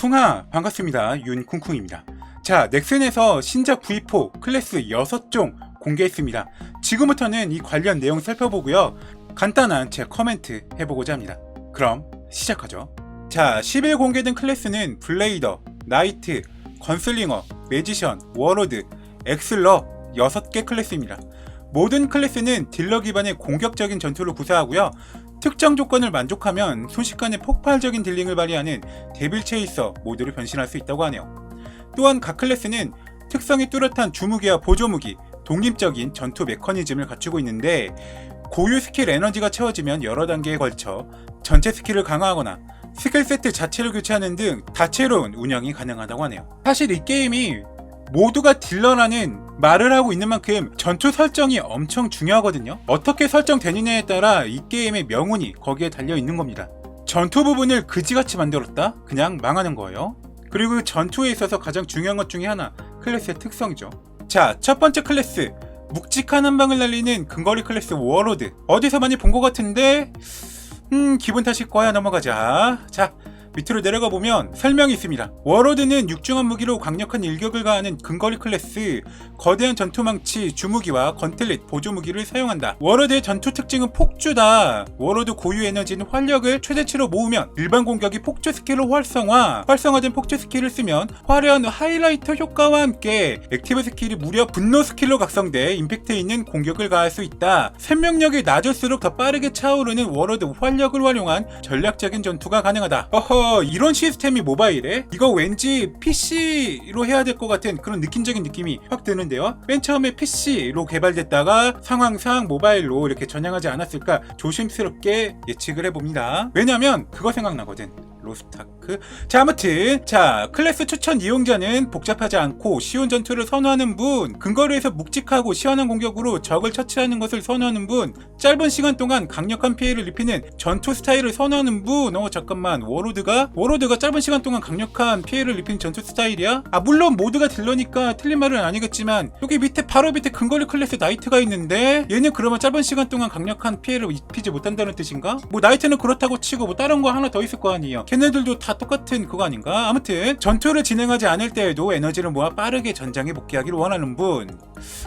쿵아 반갑습니다. 윤쿵쿵입니다. 자 넥슨에서 신작 V4 클래스 6종 공개했습니다. 지금부터는 이 관련 내용 살펴보고요. 간단한 제 커멘트 해보고자 합니다. 그럼 시작하죠. 자 10일 공개된 클래스는 블레이더, 나이트, 건슬링어, 매지션, 워로드, 엑슬러 6개 클래스입니다. 모든 클래스는 딜러 기반의 공격적인 전투를 구사하고요 특정 조건을 만족하면 순식간에 폭발적인 딜링을 발휘하는 데빌 체이서 모드로 변신할 수 있다고 하네요. 또한 각 클래스는 특성이 뚜렷한 주무기와 보조무기, 독립적인 전투 메커니즘을 갖추고 있는데 고유 스킬 에너지가 채워지면 여러 단계에 걸쳐 전체 스킬을 강화하거나 스킬 세트 자체를 교체하는 등 다채로운 운영이 가능하다고 하네요. 사실 이 게임이 모두가 딜러라는 말을 하고 있는 만큼 전투 설정이 엄청 중요하거든요. 어떻게 설정되느냐에 따라 이 게임의 명운이 거기에 달려 있는 겁니다. 전투 부분을 그지같이 만들었다? 그냥 망하는 거예요. 그리고 그 전투에 있어서 가장 중요한 것 중에 하나, 클래스의 특성이죠. 자, 첫 번째 클래스. 묵직한 한 방을 날리는 근거리 클래스 워로드. 어디서 많이 본 것 같은데, 음, 기분 탓일 거야. 넘어가자. 자, 밑으로 내려가 보면 설명이 있습니다. 워로드는 육중한 무기로 강력한 일격을 가하는 근거리 클래스, 거대한 전투망치, 주무기와 건틀릿, 보조무기를 사용한다. 워로드의 전투 특징은 폭주다. 워로드 고유 에너지는 활력을 최대치로 모으면 일반 공격이 폭주 스킬로 활성화, 활성화된 폭주 스킬을 쓰면 화려한 하이라이터 효과와 함께 액티브 스킬이 무려 분노 스킬로 각성돼 임팩트 있는 공격을 가할 수 있다. 생명력이 낮을수록 더 빠르게 차오르는 워로드 활력을 활용한 전략적인 전투가 가능하다. 어허, 이런 시스템이 모바일에? 이거 왠지 PC로 해야 될 것 같은 그런 느낌적인 느낌이 확 드는데요. 맨 처음에 PC로 개발됐다가 상황상 모바일로 이렇게 전향하지 않았을까 조심스럽게 예측을 해봅니다. 왜냐면 그거 생각나거든. 로스타크. 자, 아무튼 자 클래스 추천 이용자는 복잡하지 않고 쉬운 전투를 선호하는 분, 근거리에서 묵직하고 시원한 공격으로 적을 처치하는 것을 선호하는 분, 짧은 시간 동안 강력한 피해를 입히는 전투 스타일을 선호하는 분. 어 잠깐만 워로드가 워로드가 짧은 시간 동안 강력한 피해를 입히는 전투 스타일이야? 아 물론 모두가 딜러니까 틀린 말은 아니겠지만 여기 밑에 바로 밑에 근거리 클래스 나이트가 있는데 얘는 그러면 짧은 시간 동안 강력한 피해를 입히지 못한다는 뜻인가? 뭐 나이트는 그렇다고 치고 뭐 다른 거 하나 더 있을 거 아니에요. 걔네들도 다 똑같은 그거 아닌가? 아무튼 전투를 진행하지 않을 때에도 에너지를 모아 빠르게 전장에 복귀하기를 원하는 분.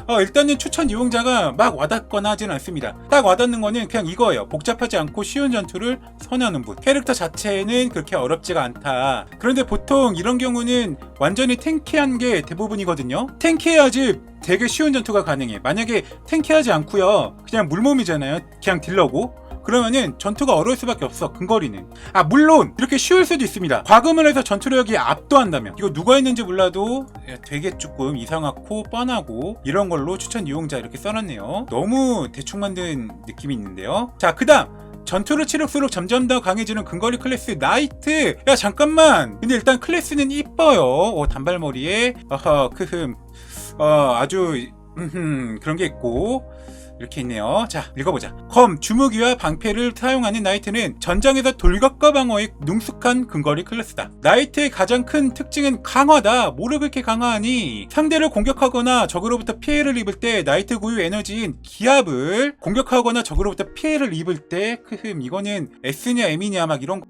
어, 일단은 추천 이용자가 막 와닿거나 하진 않습니다. 딱 와닿는 거는 그냥 이거예요. 복잡하지 않고 쉬운 전투를 선호하는 분. 캐릭터 자체는 그렇게 어렵지가 않다. 그런데 보통 이런 경우는 완전히 탱키한 게 대부분이거든요. 탱키해야지 되게 쉬운 전투가 가능해. 만약에 탱키하지 않고요. 그냥 물몸이잖아요. 그냥 딜러고. 그러면은 전투가 어려울 수밖에 없어 근거리는. 아 물론 이렇게 쉬울 수도 있습니다. 과금을 해서 전투력이 압도한다면. 이거 누가 했는지 몰라도 되게 조금 이상하고 뻔하고 이런 걸로 추천 이용자 이렇게 써놨네요. 너무 대충 만든 느낌이 있는데요. 자 그 다음. 전투를 치를수록 점점 더 강해지는 근거리 클래스 나이트. 야 잠깐만. 근데 일단 클래스는 이뻐요. 어, 단발머리에. 어허 크흠. 어 아주 음흠. 그런 게 있고 이렇게 있네요. 자, 읽어보자. 검, 주무기와 방패를 사용하는 나이트는 전장에서 돌격과 방어에 능숙한 근거리 클래스다. 나이트의 가장 큰 특징은 강화다. 뭐를 그렇게 강화하니? 상대를 공격하거나 적으로부터 피해를 입을 때 나이트 고유 에너지인 기압을 공격하거나 적으로부터 피해를 입을 때 크흠 이거는 S냐 M이냐 막 이런 거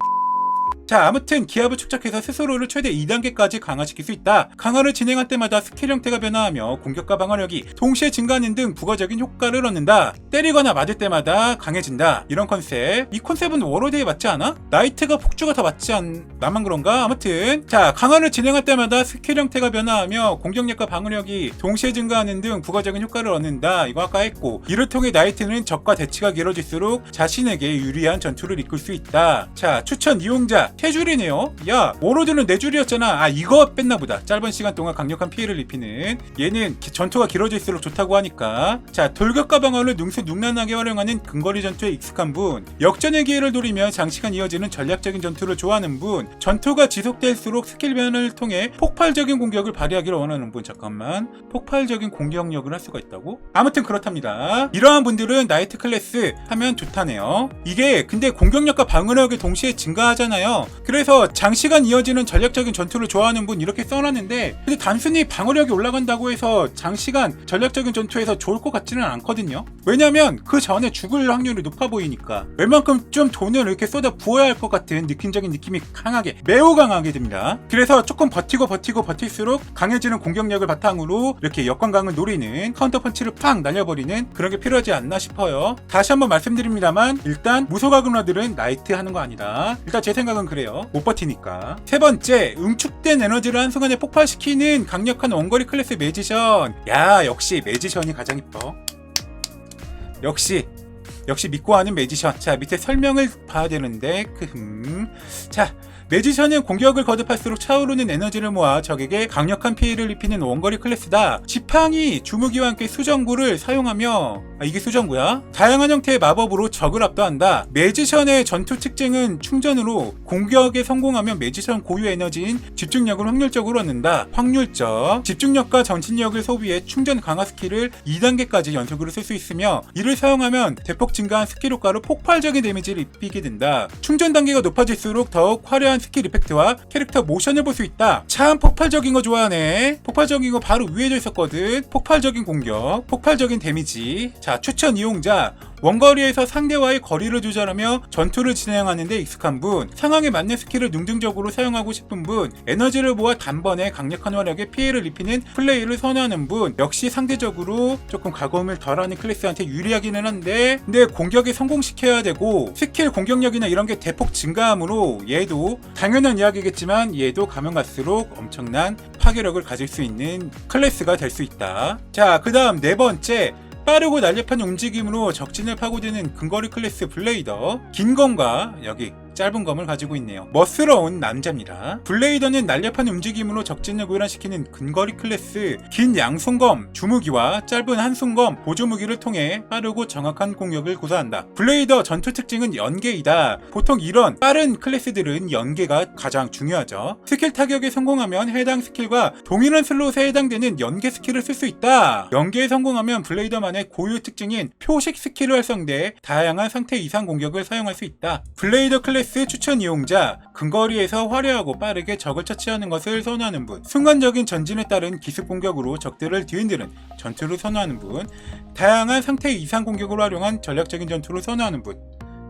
자, 아무튼 기압을 축적해서 스스로를 최대 2단계까지 강화시킬 수 있다. 강화를 진행할 때마다 스킬 형태가 변화하며 공격과 방어력이 동시에 증가하는 등 부가적인 효과를 얻는다. 때리거나 맞을 때마다 강해진다. 이런 컨셉. 이 컨셉은 워로드에 맞지 않아? 나이트가 폭주가 더 맞지 않... 나만 그런가? 아무튼 자, 강화를 진행할 때마다 스킬 형태가 변화하며 공격력과 방어력이 동시에 증가하는 등 부가적인 효과를 얻는다. 이거 아까 했고 이를 통해 나이트는 적과 대치가 길어질수록 자신에게 유리한 전투를 이끌 수 있다. 자, 추천 이용자 캐줄이네요. 야, 워로드는 네 줄이었잖아. 아, 이거 뺐나 보다. 짧은 시간 동안 강력한 피해를 입히는. 얘는 기- 전투가 길어질수록 좋다고 하니까. 자, 돌격과 방어를 능수 능란하게 활용하는 근거리 전투에 익숙한 분. 역전의 기회를 노리며 장시간 이어지는 전략적인 전투를 좋아하는 분. 전투가 지속될수록 스킬 변화를 통해 폭발적인 공격을 발휘하기를 원하는 분. 잠깐만. 폭발적인 공격력을 할 수가 있다고? 아무튼 그렇답니다. 이러한 분들은 나이트 클래스 하면 좋다네요. 이게 근데 공격력과 방어력이 동시에 증가하잖아요. 그래서 장시간 이어지는 전략적인 전투를 좋아하는 분 이렇게 써놨는데 근데 단순히 방어력이 올라간다고 해서 장시간 전략적인 전투에서 좋을 것 같지는 않거든요. 왜냐면 그 전에 죽을 확률이 높아 보이니까 웬만큼 좀 돈을 이렇게 쏟아 부어야 할 것 같은 느낌적인 느낌이 강하게 매우 강하게 듭니다. 그래서 조금 버티고 버티고 버틸수록 강해지는 공격력을 바탕으로 이렇게 역광강을 노리는 카운터 펀치를 팍 날려버리는 그런 게 필요하지 않나 싶어요. 다시 한번 말씀드립니다만 일단 무소가근화들은 나이트 하는 거 아니다. 일단 제 생각은 그래요. 못 버티니까. 세 번째, 응축된 에너지를 한순간에 폭발시키는 강력한 원거리 클래스 매지션. 야, 역시 매지션이 가장 이뻐. 역시 역시 믿고 하는 매지션. 자, 밑에 설명을 봐야 되는데, 크흠. 자, 매지션은 공격을 거듭할수록 차오르는 에너지를 모아 적에게 강력한 피해를 입히는 원거리 클래스다. 지팡이, 주무기와 함께 수정구를 사용하며, 아, 이게 수정구야? 다양한 형태의 마법으로 적을 압도한다. 매지션의 전투 특징은 충전으로 공격에 성공하면 매지션 고유 에너지인 집중력을 확률적으로 얻는다. 확률적. 집중력과 전진력을 소비해 충전 강화 스킬을 2단계까지 연속으로 쓸 수 있으며, 이를 사용하면 대폭 증가한 스킬 효과로 폭발적인 데미지를 입히게 된다. 충전 단계가 높아질수록 더욱 화려한 스킬 이펙트와 캐릭터 모션을 볼 수 있다. 참 폭발적인 거 좋아하네. 폭발적인 거 바로 위에져 있었거든. 폭발적인 공격, 폭발적인 데미지. 자, 추천 이용자. 원거리에서 상대와의 거리를 조절하며 전투를 진행하는 데 익숙한 분, 상황에 맞는 스킬을 능동적으로 사용하고 싶은 분, 에너지를 모아 단번에 강력한 화력에 피해를 입히는 플레이를 선호하는 분, 역시 상대적으로 조금 가공을 덜하는 클래스한테 유리하기는 한데, 근데 공격에 성공시켜야 되고, 스킬 공격력이나 이런 게 대폭 증가하므로 얘도 당연한 이야기겠지만 얘도 가면 갈수록 엄청난 파괴력을 가질 수 있는 클래스가 될 수 있다. 자, 그 다음 네 번째, 빠르고 날렵한 움직임으로 적진을 파고드는 근거리 클래스 블레이더. 긴 검과 여기 짧은 검을 가지고 있네요. 멋스러운 남자입니다. 블레이더는 날렵한 움직임으로 적진을 고란시키는 근거리 클래스 긴 양손검, 주무기와 짧은 한손검, 보조무기를 통해 빠르고 정확한 공격을 구사한다. 블레이더 전투 특징은 연계이다. 보통 이런 빠른 클래스들은 연계가 가장 중요하죠. 스킬 타격에 성공하면 해당 스킬과 동일한 슬롯에 해당되는 연계 스킬을 쓸 수 있다. 연계에 성공하면 블레이더만의 고유 특징인 표식 스킬을 활성돼 다양한 상태 이상 공격을 사용할 수 있다. 블레이더 클래스 추천 이용자, 근거리에서 화려하고 빠르게 적을 처치하는 것을 선호하는 분, 순간적인 전진에 따른 기습 공격으로 적들을 뒤흔드는 전투를 선호하는 분, 다양한 상태 이상 공격을 활용한 전략적인 전투를 선호하는 분.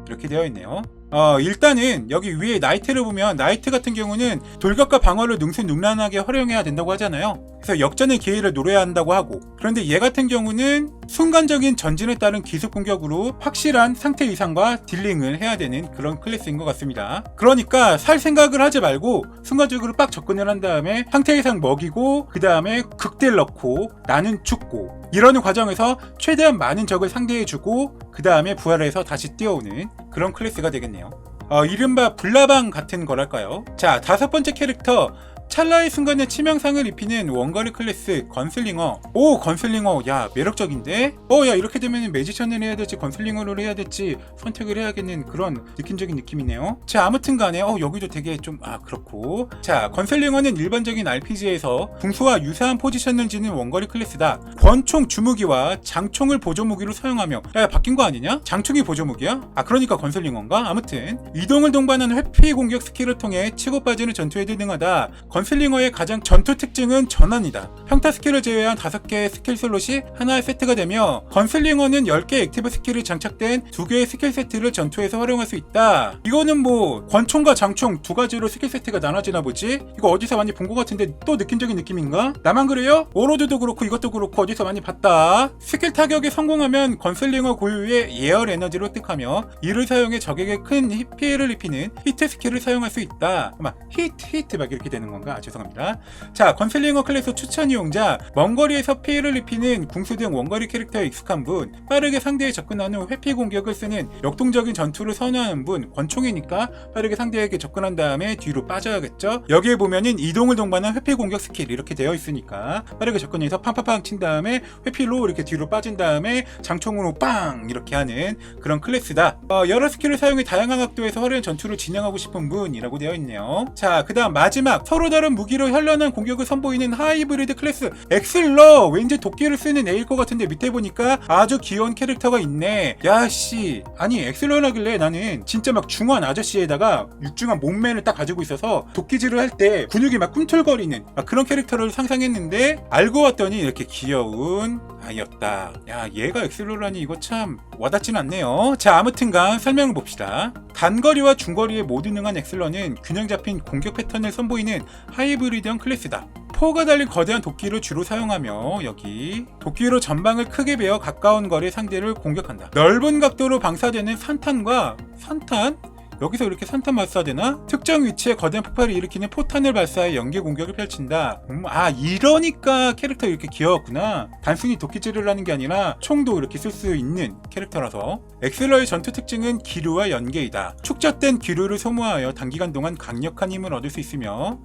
이렇게 되어 있네요. 어, 일단은 여기 위에 나이트를 보면 나이트 같은 경우는 돌격과 방어를 능수능란하게 활용해야 된다고 하잖아요. 그래서 역전의 기회를 노려야 한다고 하고 그런데 얘 같은 경우는 순간적인 전진에 따른 기습 공격으로 확실한 상태 이상과 딜링을 해야 되는 그런 클래스인 것 같습니다. 그러니까 살 생각을 하지 말고 순간적으로 빡 접근을 한 다음에 상태 이상 먹이고 그 다음에 극딜 넣고 나는 죽고 이러는 과정에서 최대한 많은 적을 상대해주고 그 다음에 부활해서 다시 뛰어오는 그런 클래스가 되겠네요. 어, 이른바 불나방 같은 거랄까요? 자, 다섯 번째 캐릭터. 찰나의 순간에 치명상을 입히는 원거리 클래스 건슬링어. 오 건슬링어. 야 매력적인데? 어 야 이렇게 되면 매지션을 해야 될지 건슬링어를 해야 될지 선택을 해야겠는 그런 느낌적인 느낌이네요. 자 아무튼 간에 어 여기도 되게 좀 아 그렇고. 자 건슬링어는 일반적인 RPG에서 궁수와 유사한 포지션을 지닌 원거리 클래스다. 권총 주무기와 장총을 보조무기로 사용하며 야 바뀐 거 아니냐? 장총이 보조무기야? 아 그러니까 건슬링어인가? 아무튼. 이동을 동반하는 회피 공격 스킬을 통해 치고 빠지는 전투에도 능하다 건슬링어의 가장 전투 특징은 전환이다. 평타 스킬을 제외한 5개의 스킬 슬롯이 하나의 세트가 되며 건슬링어는 10개의 액티브 스킬이 장착된 2개의 스킬 세트를 전투에서 활용할 수 있다. 이거는 뭐 권총과 장총 두 가지로 스킬 세트가 나눠지나 보지? 이거 어디서 많이 본 것 같은데 또 느낌적인 느낌인가? 나만 그래요? 오로드도 그렇고 이것도 그렇고 어디서 많이 봤다. 스킬 타격에 성공하면 건슬링어 고유의 예열 에너지를 획득하며 이를 사용해 적에게 큰 히- 피해를 입히는 히트 스킬을 사용할 수 있다. 막 히트 히트 막 이렇게 되는 건가? 아, 죄송합니다. 자, 건슬링어 클래스 추천 이용자, 먼 거리에서 피해를 입히는 궁수 등 원거리 캐릭터에 익숙한 분, 빠르게 상대에 접근한 후 회피 공격을 쓰는 역동적인 전투를 선호하는 분, 권총이니까 빠르게 상대에게 접근한 다음에 뒤로 빠져야겠죠? 여기에 보면은 이동을 동반한 회피 공격 스킬 이렇게 되어 있으니까 빠르게 접근해서 팡팡팡 친 다음에 회피로 이렇게 뒤로 빠진 다음에 장총으로 빵 이렇게 하는 그런 클래스다. 어, 여러 스킬을 사용해 다양한 각도에서 화려한 전투를 진행하고 싶은 분이라고 되어 있네요. 자, 그 다음 마지막 서로 다른 무기로 현란한 공격을 선보이는 하이브리드 클래스. 엑슬러! 왠지 도끼를 쓰는 애일 것 같은데 밑에 보니까 아주 귀여운 캐릭터가 있네. 야씨. 아니 엑슬러라길래 나는 진짜 막 중한 아저씨에다가 육중한 몸매를 딱 가지고 있어서 도끼질을 할 때 근육이 막 꿈틀거리는 막 그런 캐릭터를 상상했는데 알고 봤더니 이렇게 귀여운 아이였다. 야 얘가 엑슬러라니 이거 참 와닿진 않네요. 자 아무튼간 설명을 봅시다. 단거리와 중거리에 모두 능한 엑슬러는 균형 잡힌 공격 패턴을 선보이는 하이브리드형 클래스다 포가 달린 거대한 도끼를 주로 사용하며 여기 도끼로 전방을 크게 베어 가까운 거리 상대를 공격한다. 넓은 각도로 방사되는 산탄과 산탄? 여기서 이렇게 산탄 발사되나? 특정 위치에 거대한 폭발을 일으키는 포탄을 발사해 연계 공격을 펼친다. 음, 아 이러니까 캐릭터 이렇게 귀여웠구나. 단순히 도끼질을 하는 게 아니라 총도 이렇게 쓸 수 있는 캐릭터라서. 엑셀러의 전투 특징은 기류와 연계이다. 축적된 기류를 소모하여 단기간 동안 강력한 힘을 얻을 수 있으며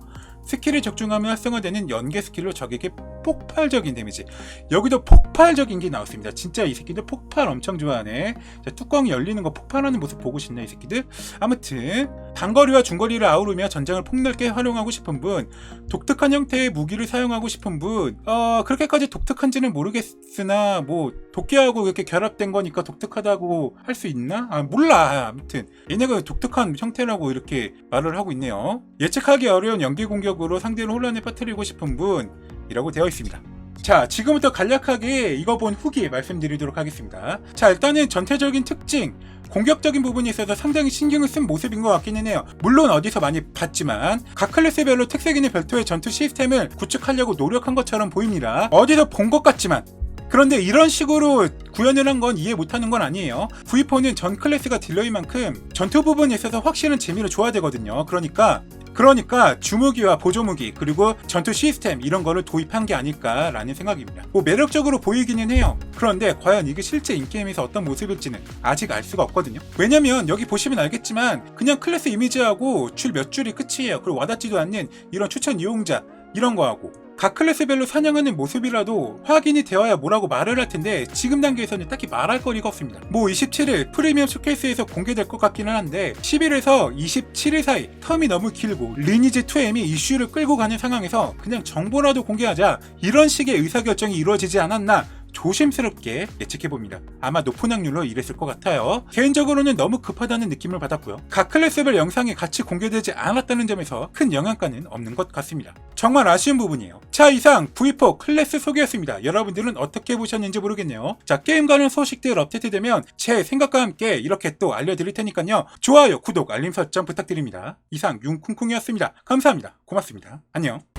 스킬이 적중하면 활성화되는 연계 스킬로 적에게 폭발적인 데미지. 여기도 폭발적인 게 나왔습니다. 진짜 이 새끼들 폭발 엄청 좋아하네. 자, 뚜껑이 열리는 거 폭발하는 모습 보고 싶나 이 새끼들? 아무튼 단거리와 중거리를 아우르며 전장을 폭넓게 활용하고 싶은 분, 독특한 형태의 무기를 사용하고 싶은 분, 어 그렇게까지 독특한지는 모르겠으나 뭐 도끼하고 이렇게 결합된 거니까 독특하다고 할 수 있나? 아 몰라. 아무튼 얘네가 독특한 형태라고 이렇게 말을 하고 있네요. 예측하기 어려운 연기 공격으로 상대를 혼란에 빠뜨리고 싶은 분 이라고 되어 있습니다. 자, 지금부터 간략하게 이거 본 후기 말씀드리도록 하겠습니다. 자, 일단은 전체적인 특징, 공격적인 부분이 있어서 상당히 신경을 쓴 모습인 것 같기는 해요. 물론 어디서 많이 봤지만 각 클래스별로 특색 있는 별도의 전투 시스템을 구축하려고 노력한 것처럼 보입니다. 어디서 본 것 같지만 그런데 이런 식으로 구현을 한 건 이해 못하는 건 아니에요. V4는 전 클래스가 딜러인 만큼 전투 부분에 있어서 확실한 재미를 줘야 되거든요. 그러니까 그러니까 주무기와 보조무기 그리고 전투 시스템 이런 거를 도입한 게 아닐까라는 생각입니다. 뭐 매력적으로 보이기는 해요. 그런데 과연 이게 실제 인게임에서 어떤 모습일지는 아직 알 수가 없거든요. 왜냐면 여기 보시면 알겠지만 그냥 클래스 이미지하고 줄 몇 줄이 끝이에요. 그리고 와닿지도 않는 이런 추천 이용자 이런 거하고 각 클래스별로 사냥하는 모습이라도 확인이 되어야 뭐라고 말을 할 텐데 지금 단계에서는 딱히 말할 거리가 없습니다. 뭐 27일 프리미엄 쇼케이스에서 공개될 것 같기는 한데 10일에서 27일 사이 텀이 너무 길고 리니지 2M이 이슈를 끌고 가는 상황에서 그냥 정보라도 공개하자 이런 식의 의사결정이 이루어지지 않았나 조심스럽게 예측해봅니다. 아마 높은 확률로 이랬을 것 같아요. 개인적으로는 너무 급하다는 느낌을 받았고요. 각 클래스별 영상이 같이 공개되지 않았다는 점에서 큰 영향가는 없는 것 같습니다. 정말 아쉬운 부분이에요. 자 이상 V4 클래스 소개였습니다. 여러분들은 어떻게 보셨는지 모르겠네요. 자 게임 관련 소식들 업데이트되면 제 생각과 함께 이렇게 또 알려드릴 테니까요. 좋아요, 구독, 알림 설정 부탁드립니다. 이상 융쿵쿵이었습니다. 감사합니다. 고맙습니다. 안녕.